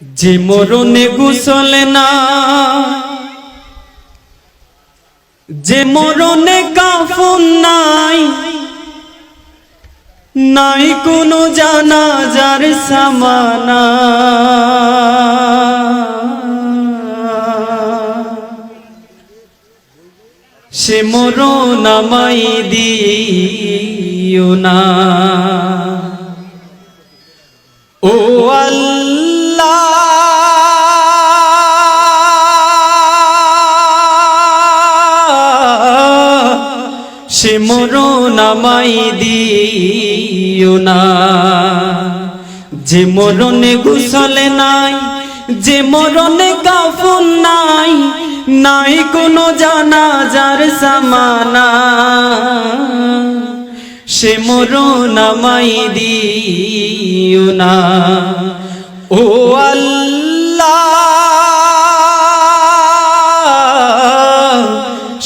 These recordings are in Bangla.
যে মরণে গুসল না, যে মরণে কাফন নাই নাই কোনো জানাজার সামানা। সে মরণ আমাই দিও না। সে মরণ দিও না। যে মরণে গুসলে নাই, যে মরণে কাফন নাই নাই কোনো জানাজার সামানা সে মরণ দিও না। ও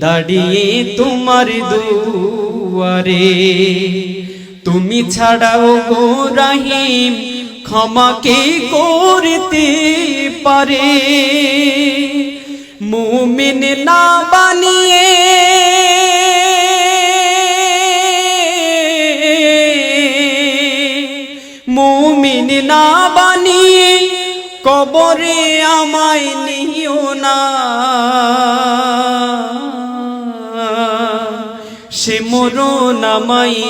দাঁড়িয়ে তোমার দুয়ারে। তুমি ছাড়াও গো রাহিম ক্ষমাকে করতে পারে। মুমিন না বানিয়ে মুমিন না বানিয়ে কবরে আমায় নিও না। সে মরো আমায়